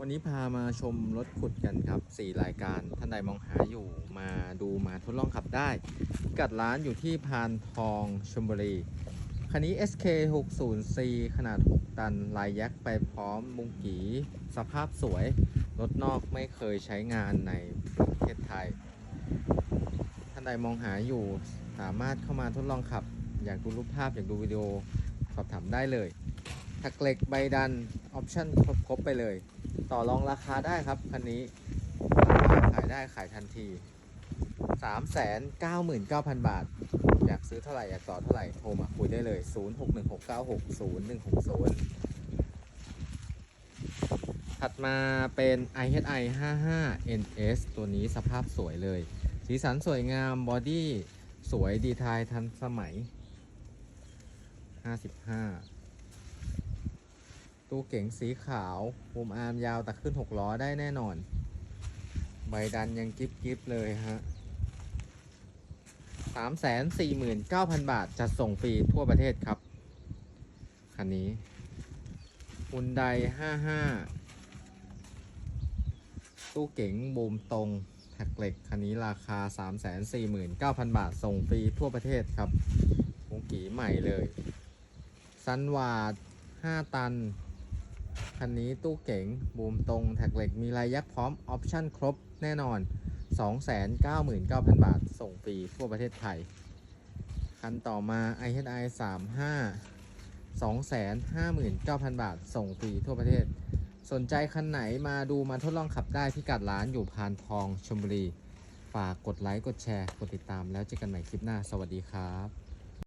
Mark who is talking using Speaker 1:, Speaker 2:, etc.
Speaker 1: วันนี้พามาชมรถขุดกันครับ 4 รายการท่านใดมองหาอยู่มาดูมาทดลองขับได้ กัดร้านอยู่ที่พานทองชลบุรี คันนี้ SK 6 0 C ขนาด 6 ตัน ลายยักษ์ไปพร้อมมุงกีสภาพสวย รถนอกไม่เคยใช้งานในประเทศไทย ท่านใดมองหาอยู่สามารถเข้ามาทดลองขับ อยากดูรูปภาพอยากดูวิดีโอสอบถามได้เลยถักเหล็กใบดัน ออปชั่นครบๆไปเลย ต่อรองราคาได้ครับคันนี้ขายได้ขายทันที399,000 บาท อยากซื้อเท่าไหร่ อยากต่อเท่าไหร่ โทรมาคุยได้เลย 0616960160 ถัดมาเป็น IHI 55 NS ตัวนี้สภาพสวยเลย สีสันสวยงาม บอดี้สวยดีไทายทันสมัย 55 ตู้เก๋งสีขาวมุมอาร์มยาวแต่ขึ้น 6 ล้อได้แน่นอน ใบดันยังกิฟกิฟเลยฮะ 349,000 บาท จัดส่งฟรีทั่วประเทศครับ คันนี้ฮุนได55 ตู้เก๋งบูมตรงแท็กเหล็ก คันนี้ราคา 349,000 บาท ส่งฟรีทั่วประเทศครับวงกีใหม่เลยซันวาด5ตัน คันนี้ตู้เก๋งบูมตรงแท็กเหล็กมีลายยักษ์พร้อมออปชั่นครบแน่นอน 299,000 บาท ส่งฟรีทั่วประเทศไทย คันต่อมา IHI 35 259,000 บาท ส่งฟรีทั่วประเทศ สนใจคันไหนมาดูมาทดลองขับได้ที่กัดร้านอยู่พานทองชลบุรี ฝากกดไลค์ กดแชร์ กดติดตามแล้วเจอกันใหม่คลิปหน้า สวัสดีครับ